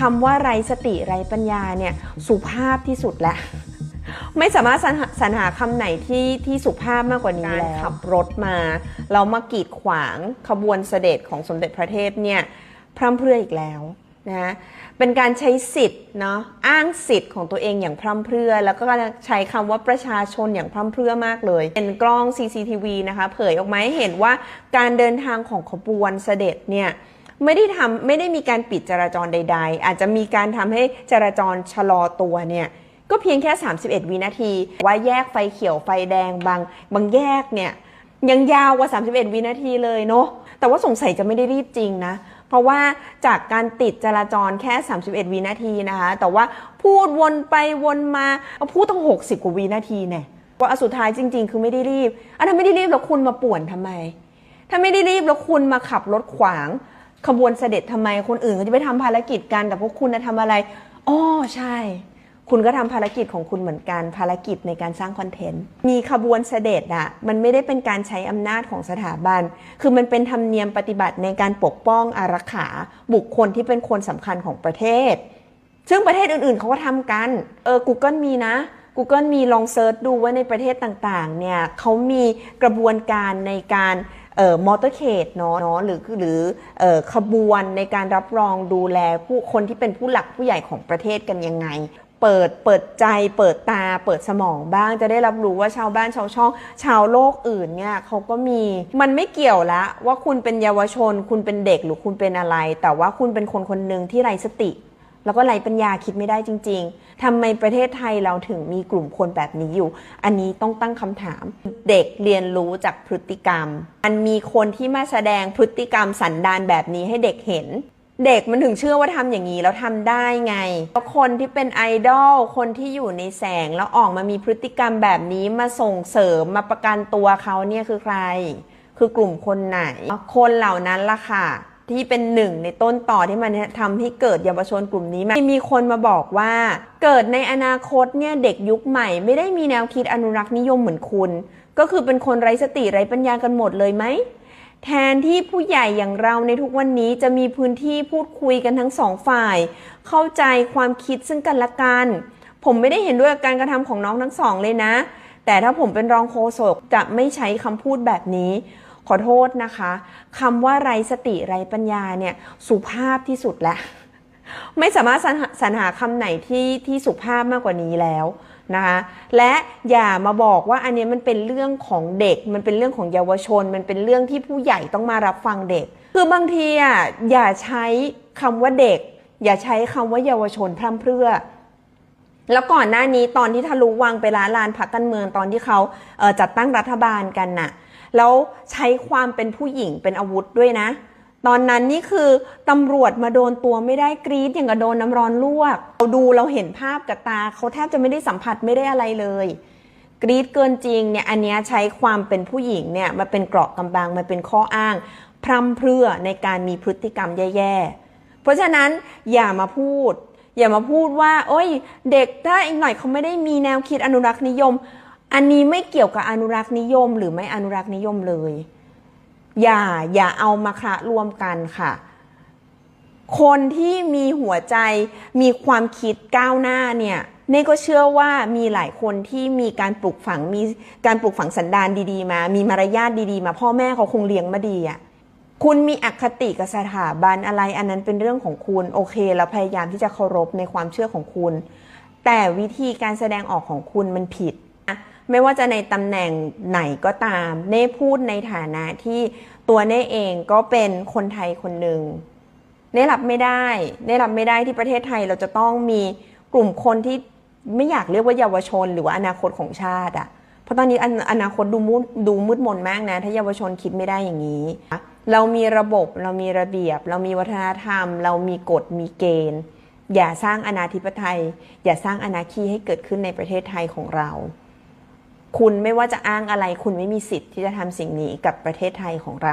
คำว่าไรสติไรปัญญาเนี่ยสุภาพที่สุดแล้วไม่สามารถสรรหาสรรหาคำไหนที่ที่สุภาพมากกว่านี้แล้วขับรถมา เรามากีดขวางขบวนเสด็จของสมเด็จพระเทพเนี่ยพร่ำเพรื่ออีกแล้วนะเป็นการใช้สิทธิ์เนาะอ้างสิทธิ์ของตัวเองอย่างพร่ำเพรื่อ แล้วก็ใช้คำว่าประชาชนอย่างพร่ำเพรื่อมากเลย เป็นกล้อง CCTV นะคะ เผยออกมาให้เห็นว่าการเดินทางของขบวนเสด็จเนี่ย ไม่ได้ทำไม่ได้มีการปิดจราจรใด ๆ อาจจะมีการทำให้จราจรชะลอตัวเนี่ยก็เพียงแค่ 31 วินาที ว่าแยกไฟเขียวไฟแดงบางบางแยกเนี่ยยังยาวกว่า 31 วินาทีเลยเนาะแต่ว่าสงสัยจะไม่ได้รีบจริงนะเพราะว่าจากการติดจราจรแค่ 31 วินาทีนะคะ แต่ว่าพูดวนไปวนมาพูดต้อง 60 กว่าวินาทีเนี่ยว่าสุดท้ายจริง ๆ คือไม่ได้รีบอันถ้าไม่ได้รีบแล้วคุณมาป่วนทำไม ถ้าไม่ได้รีบแล้วคุณมาขับรถขวาง ขบวนเสด็จทำไมคนอื่นเขาจะไปทำภารกิจกันแต่พวกคุณจะทำอะไรอ๋อใช่ คุณก็ทำภารกิจของคุณเหมือนกันภารกิจในการสร้างคอนเทนต์มีขบวนเสด็จอะมันไม่ได้เป็นการใช้อำนาจของสถาบัน คือมันเป็นธรรมเนียมปฏิบัติในการปกป้องอารักขาบุคคลที่เป็นคนสำคัญของประเทศ ซึ่งประเทศอื่นๆเขาก็ทำกันเออ Google มีนะ Google มีลองเซิร์ชดูว่าในประเทศต่างๆเนี่ยเขามีกระบวนการในการ มอเตอร์เคดเนาะเนาะหรือหรือเอ่อขบวนในการรับรองดูแลผู้คนที่เป็นผู้หลักผู้ใหญ่ของประเทศกันยังไง เปิดเปิดใจเปิดตาเปิดสมองบ้างจะได้รับรู้ว่าชาวบ้านชาวช่อง ชาวโลกอื่นเนี่ยเขาก็มีมันไม่เกี่ยวละว่าคุณเป็นเยาวชน คุณเป็นเด็กหรือคุณเป็นอะไร แต่ว่าคุณเป็นคนคนหนึ่งที่ไร้สติ แล้วก็ไร้ปัญญาคิดไม่ได้จริง ๆทำไมประเทศไทยเราถึงมีกลุ่มคนแบบนี้อยู่ อันนี้ต้องตั้งคำถาม เด็กเรียนรู้จากพฤติกรรม มันมีคนที่มาแสดงพฤติกรรมสันดานแบบนี้ให้เด็กเห็น เด็กมันถึงเชื่อว่าทำอย่างนี้แล้วทำได้ไงคนที่เป็นไอดอล คนที่อยู่ในแสงแล้วออกมามีพฤติกรรมแบบนี้มาส่งเสริมมาประกันตัวเขาเนี่ยคือใคร คือกลุ่มคนไหน คนเหล่านั้นล่ะค่ะ ที่เป็นหนึ่งในต้นต่อที่มันทำให้เกิดเยาวชนกลุ่มนี้มามีคนมาบอกว่า เกิดในอนาคตเนี่ยเด็กยุคใหม่ ไม่ได้มีแนวคิดอนุรักษ์นิยมเหมือนคุณ ก็คือเป็นคนไร้สติไร้ปัญญากันหมดเลยไหมแทนที่ผู้ใหญ่อย่างเราในทุกวันนี้จะมีพื้นที่พูดคุยกันทั้งสองฝ่าย เข้าใจความคิดซึ่งกันและกัน ผมไม่ได้เห็นด้วยกับการกระทำของน้องทั้งสองเลยนะ แต่ถ้าผมเป็นรองโฆษกจะไม่ใช้คำพูดแบบนี้ ขอโทษนะคะคำว่าไรสติไรปัญญาเนี่ยสุภาพที่สุดแล้วไม่สามารถสรรหาสรหาคำไหนที่ที่สุภาพมากกว่านี้แล้วนะคะและอย่ามาบอกว่าอันนี้มันเป็นเรื่องของเด็ก มันเป็นเรื่องของเยาวชน มันเป็นเรื่องที่ผู้ใหญ่ต้องมารับฟังเด็ก คือบางทีอะอย่าใช้คำว่าเด็ก อย่าใช้คำว่าเยาวชนพร่ำเพรื่อ แล้วก่อนหน้านี้ตอนที่ทะลุวังไปล้านลานพักการเมืองตอนที่เขาเจัดตั้งรัฐบาลกันน่ะ แล้วใช้ความเป็นผู้หญิงเป็นอาวุธด้วยนะ ตอนนั้นนี่คือตำรวจมาโดนตัวไม่ได้กรีดอย่างกับโดนน้ำร้อนลวก เราดูเราเห็นภาพกับตาเขาแทบจะไม่ได้สัมผัสไม่ได้อะไรเลย กรีดเกินจริงเนี่ยอันเนี้ยใช้ความเป็นผู้หญิงเนี่ยมาเป็นเกราะกำบังมาเป็นข้ออ้าง พร่ำเพรื่อในการมีพฤติกรรมแย่ๆ เพราะฉะนั้นอย่ามาพูดอย่ามาพูดว่า โอ้ย เด็กถ้าอีกหน่อยเขาไม่ได้มีแนวคิดอนุรักษ์นิยม อันนี้ไม่เกี่ยวกับอนุรักษ์นิยม หรือไม่อนุรักษ์นิยมเลย อย่าอย่าเอามาคละรวมกันค่ะ คนที่มีหัวใจมีความคิดก้าวหน้าเนี่ยเน่ก็เชื่อว่ามีหลายคนที่มีการปลูกฝังมีการปลูกฝังสันดานดีๆ มา มีมารยาทดีๆ มาพ่อแม่เขาคงเลี้ยงมาดีอะ่ะคุณมีอคติกับสถาบันอะไรอันนั้นเป็นเรื่องของคุณโอเคเราพยายามที่จะเคารพในความเชื่อของคุณ แต่วิธีการแสดงออกของคุณมันผิด ไม่ว่าจะในตำแหน่งไหนก็ตาม เน่พูดในฐานะที่ตัวเน่เองก็เป็นคนไทยคนหนึ่งได้รับไม่ได้ได้รับไม่ได้ที่ประเทศไทยเราจะต้องมีกลุ่มคนที่ไม่อยากเรียกว่าเยาวชน หรือว่าอนาคตของชาติอะเพราะตอนนี้อนอนาคตดูมืดดูมืดมนมากนะ ถ้าเยาวชนคิดไม่ได้อย่างนี้ เรามีระบบเรามีระเบียบ เรามีวัฒนธรรม เรามีกฎมีเกณฑ์ อย่าสร้างอนาธิปไตย อย่าสร้างอนาคีให้เกิดขึ้นในประเทศไทยของเรา คุณไม่ว่าจะอ้างอะไร คุณไม่มีสิทธิ์ที่จะทำสิ่งนี้กับประเทศไทยของเรา